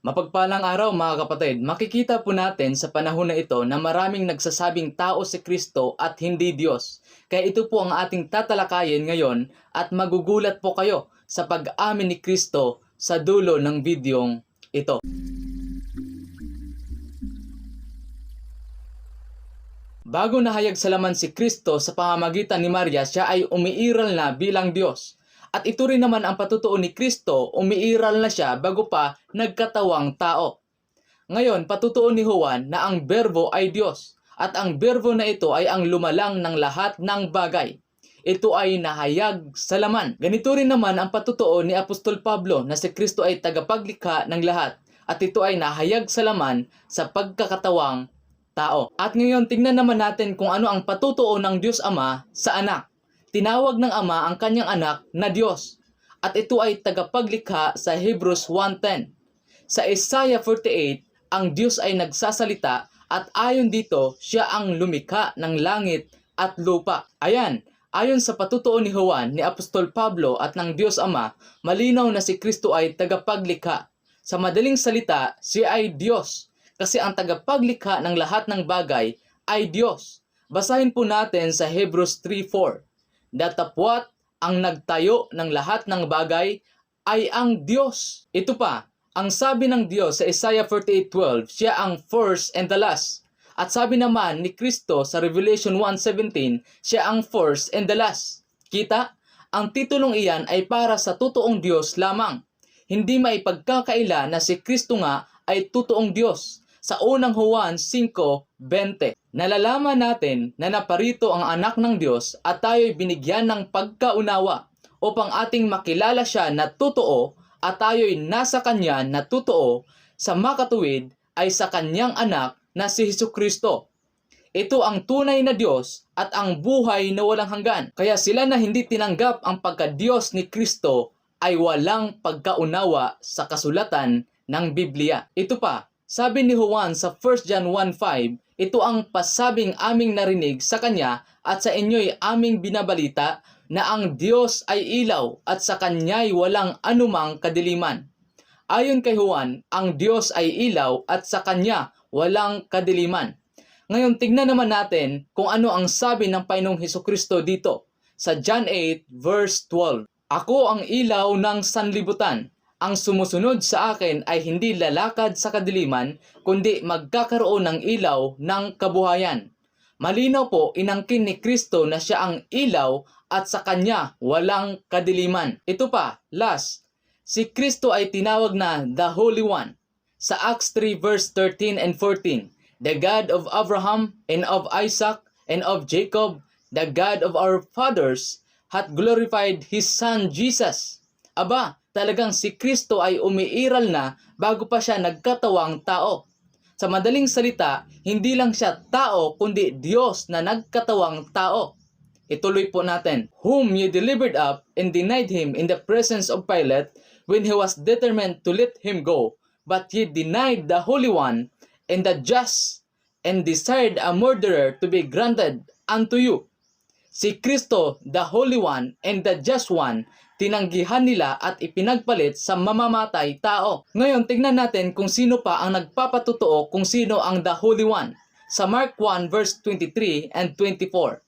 Mapagpalang araw mga kapatid, makikita po natin sa panahon na ito na maraming nagsasabing tao si Kristo at hindi Diyos. Kaya ito po ang ating tatalakayin ngayon at magugulat po kayo sa pag-amin ni Kristo sa dulo ng videong ito. Bago nahayag sa laman si Kristo sa pamamagitan ni Maria, siya ay umiiral na bilang Diyos. At ito rin naman ang patutuo ni Kristo, umiiral na siya bago pa nagkatawang tao. Ngayon, patutuo ni Juan na ang berbo ay Diyos at ang berbo na ito ay ang lumalang ng lahat ng bagay. Ito ay nahayag sa laman. Ganito rin naman ang patutuo ni Apostol Pablo na si Kristo ay tagapaglikha ng lahat at ito ay nahayag sa laman sa pagkakatawang tao. At ngayon tingnan naman natin kung ano ang patutuo ng Diyos Ama sa anak. Tinawag ng Ama ang kanyang anak na Diyos. At ito ay tagapaglikha sa Hebrews 1.10. Sa Isaiah 48, ang Diyos ay nagsasalita at ayon dito, siya ang lumikha ng langit at lupa. Ayan, ayon sa patutuo ni Juan, ni Apostol Pablo at ng Diyos Ama, malinaw na si Kristo ay tagapaglikha. Sa madaling salita, siya ay Diyos kasi ang tagapaglikha ng lahat ng bagay ay Diyos. Basahin po natin sa Hebrews 3.4. Datapwat ang nagtayo ng lahat ng bagay ay ang Diyos. Ito pa, ang sabi ng Diyos sa Isaiah 48.12, siya ang first and the last. At sabi naman ni Kristo sa Revelation 1.17, siya ang first and the last. Kita, ang titulong iyan ay para sa totoong Diyos lamang. Hindi maipagkakaila na si Kristo nga ay totoong Diyos. Sa unang Juan 5.20, nalalaman natin na naparito ang anak ng Diyos at tayo'y binigyan ng pagkaunawa upang ating makilala siya na totoo at tayo'y nasa Kanya na totoo sa makatuwid ay sa Kanyang anak na si Hesus Kristo. Ito ang tunay na Diyos at ang buhay na walang hanggan. Kaya sila na hindi tinanggap ang pagka-Diyos ni Kristo ay walang pagkaunawa sa kasulatan ng Biblia. Ito pa, sabi ni Juan sa 1 John 1.5, ito ang pasabing aming narinig sa Kanya at sa inyo'y aming binabalita na ang Diyos ay ilaw at sa Kanya'y walang anumang kadiliman. Ayon kay Juan, ang Diyos ay ilaw at sa Kanya walang kadiliman. Ngayon, tignan naman natin kung ano ang sabi ng Panginoong Heso Kristo dito sa John 8 verse 12. Ako ang ilaw ng sanlibutan. Ang sumusunod sa akin ay hindi lalakad sa kadiliman, kundi magkakaroon ng ilaw ng kabuhayan. Malinaw po, inangkin ni Kristo na siya ang ilaw at sa kanya walang kadiliman. Ito pa, last, si Kristo ay tinawag na the Holy One. Sa Acts 3 verse 13 and 14, the God of Abraham and of Isaac and of Jacob, the God of our fathers, hath glorified His Son Jesus. Aba, talagang si Kristo ay umiiral na bago pa siya nagkatawang tao. Sa madaling salita, hindi lang siya tao kundi Diyos na nagkatawang tao. Ituloy po natin, Whom ye delivered up and denied him in the presence of Pilate when he was determined to let him go. But ye denied the Holy One and the just and desired a murderer to be granted unto you. Si Kristo, the Holy One and the Just One, tinanggihan nila at ipinagpalit sa mamamatay tao. Ngayon, tingnan natin kung sino pa ang nagpapatutuo kung sino ang the Holy One. Sa Mark 1 verse 23 and 24,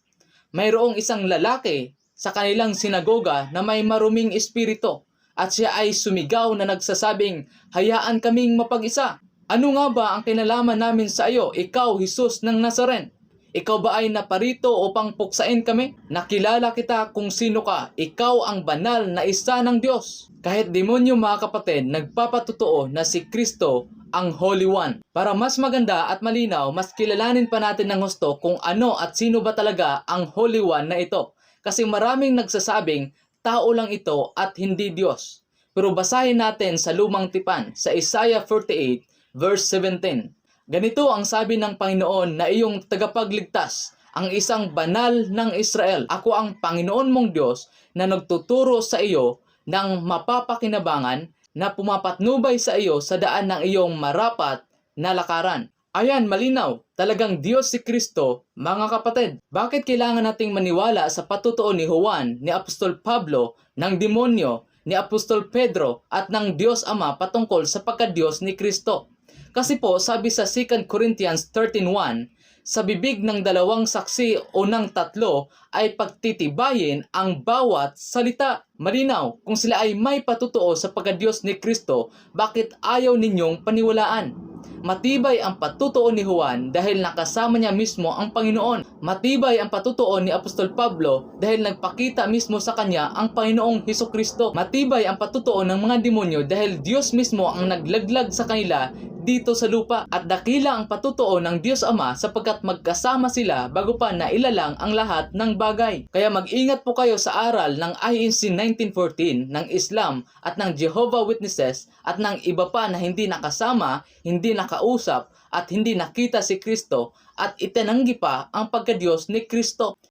mayroong isang lalaki sa kanilang sinagoga na may maruming espiritu at siya ay sumigaw na nagsasabing, Hayaan kaming mapag-isa. Ano nga ba ang kinalaman namin sa iyo, ikaw, Jesus ng Nazaren? Ikaw ba ay naparito upang puksain kami? Nakilala kita kung sino ka. Ikaw ang banal na isa ng Diyos. Kahit demonyo mga kapatid, nagpapatutuo na si Kristo ang Holy One. Para mas maganda at malinaw, mas kilalanin pa natin ng gusto kung ano at sino ba talaga ang Holy One na ito. Kasi maraming nagsasabing tao lang ito at hindi Diyos. Pero basahin natin sa lumang tipan sa Isaiah 48 verse 17. Ganito ang sabi ng Panginoon na iyong tagapagligtas, ang isang banal ng Israel. Ako ang Panginoon mong Diyos na nagtuturo sa iyo ng mapapakinabangan na pumapatnubay sa iyo sa daan ng iyong marapat na lakaran. Ayan, malinaw. Talagang Diyos si Kristo, mga kapatid. Bakit kailangan nating maniwala sa patutuo ni Juan, ni Apostol Pablo, ng demonyo, ni Apostol Pedro at ng Diyos Ama patungkol sa pagka-Diyos ni Kristo. Kasi po sabi sa 2 Corinthians 13.1, sa bibig ng dalawang saksi o ng tatlo ay pagtitibayin ang bawat salita. Malinaw, kung sila ay may patutuo sa pagka-Diyos ni Kristo, bakit ayaw ninyong paniwalaan? Matibay ang patutuo ni Juan dahil nakasama niya mismo ang Panginoon. Matibay ang patutuo ni Apostol Pablo dahil nagpakita mismo sa kanya ang Panginoong Heso Kristo. Matibay ang patutuo ng mga demonyo dahil Diyos mismo ang naglaglag sa kanila dito sa lupa at dakila ang patutuo ng Diyos Ama sapagkat magkasama sila bago pa nailalang ang lahat ng bagay. Kaya mag-ingat po kayo sa aral ng INC 1914 ng Islam at ng Jehovah Witnesses at ng iba pa na hindi nakasama, hindi nakausap at hindi nakita si Kristo at itinanggi pa ang pagkadiyos ni Kristo.